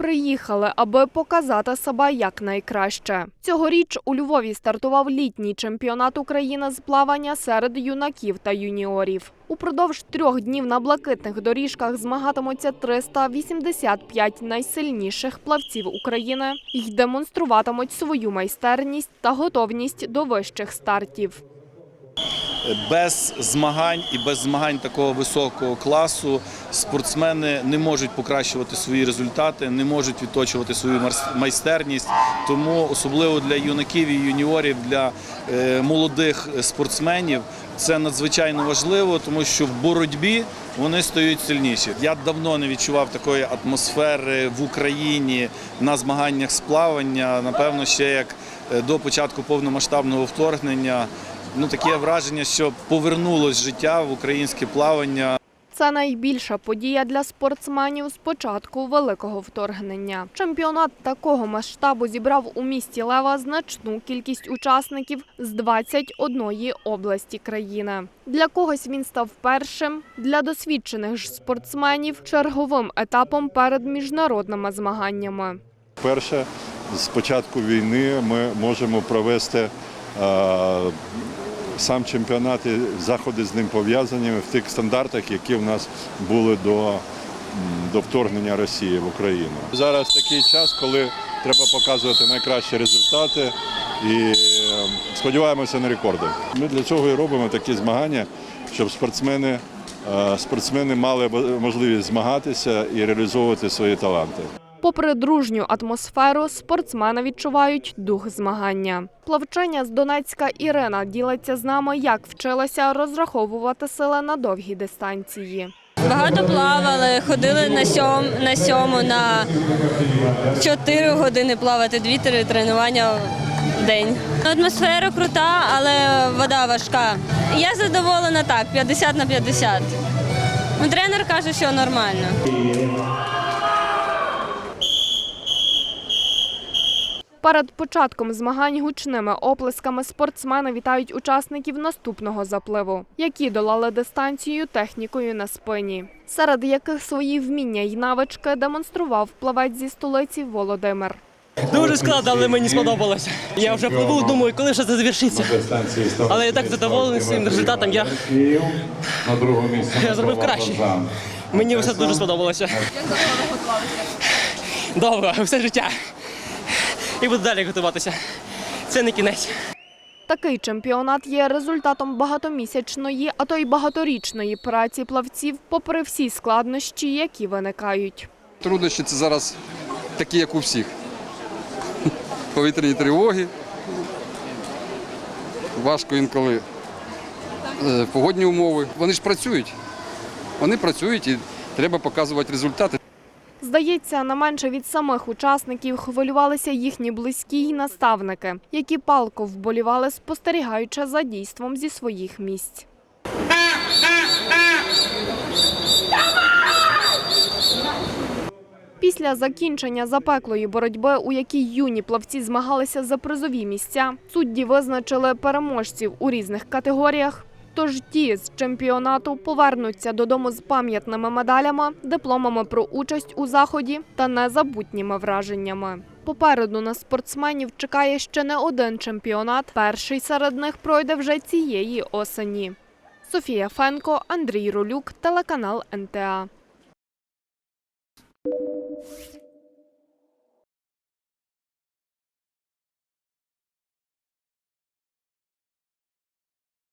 приїхали, аби показати себе якнайкраще. Цьогоріч у Львові стартував літній чемпіонат України з плавання серед юнаків та юніорів. Упродовж трьох днів на блакитних доріжках змагатимуться 385 найсильніших плавців України й демонструватимуть свою майстерність та готовність до вищих стартів. Без змагань і без змагань такого високого класу спортсмени не можуть покращувати свої результати, не можуть відточувати свою майстерність. Тому особливо для юнаків і юніорів, для е, молодих спортсменів це надзвичайно важливо, тому що в боротьбі вони стають сильніші. Я давно не відчував такої атмосфери в Україні на змаганнях з плавання. Напевно, ще як е, до початку повномасштабного вторгнення. Ну таке враження, що повернулось життя в українське плавання. Це найбільша подія для спортсменів з початку великого вторгнення. Чемпіонат такого масштабу зібрав у місті Лева значну кількість учасників з 21 області країни. Для когось він став першим, для досвідчених ж спортсменів черговим етапом перед міжнародними змаганнями. Перше, з початку війни ми можемо провести е, сам чемпіонат і заходи з ним пов'язані в тих стандартах, які в нас були до, до вторгнення Росії в Україну. Зараз такий час, коли треба показувати найкращі результати і е, сподіваємося на рекорди. Ми для цього і робимо такі змагання, щоб спортсмени, е, спортсмени мали можливість змагатися і реалізовувати свої таланти. Попри дружню атмосферу, спортсмени відчувають дух змагання. Плавчиня з Донецька Ірина ділиться з нами, як вчилася розраховувати сили на довгі дистанції. Багато плавали, ходили на сьом, на сьому, на 4 години плавати, 2-3 тренування в день. Атмосфера крута, але вода важка. Я задоволена так, 50 на 50. Ну, тренер каже, що нормально. Перед початком змагань гучними оплесками спортсмени вітають учасників наступного запливу, які долали дистанцію технікою на спині, серед яких свої вміння й навички демонстрував плавець зі столиці Володимир. Дуже складно, але мені сподобалося. Я вже пливу, думаю, коли ж це завершиться. Але я так задоволений своїм результатом. Я, я зробив краще. Мені все дуже сподобалося. Довго, все життя. І буду далі готуватися. Це не кінець. Такий чемпіонат є результатом багатомісячної, а то й багаторічної праці плавців, попри всі складнощі, які виникають. Труднощі це зараз такі, як у всіх. Повітряні тривоги. Важко інколи е, погодні умови. Вони ж працюють. Вони працюють і треба показувати результати. Здається, не менше від самих учасників хвилювалися їхні близькі й наставники, які палко вболівали, спостерігаючи за дійством зі своїх місць. Після закінчення запеклої боротьби, у якій юні плавці змагалися за призові місця, судді визначили переможців у різних категоріях. Тож ті з чемпіонату повернуться додому з пам'ятними медалями, дипломами про участь у заході та незабутніми враженнями. Попереду на спортсменів чекає ще не один чемпіонат. Перший серед них пройде вже цієї осені. Софія Фенко, Андрій Ролюк, телеканал НТА.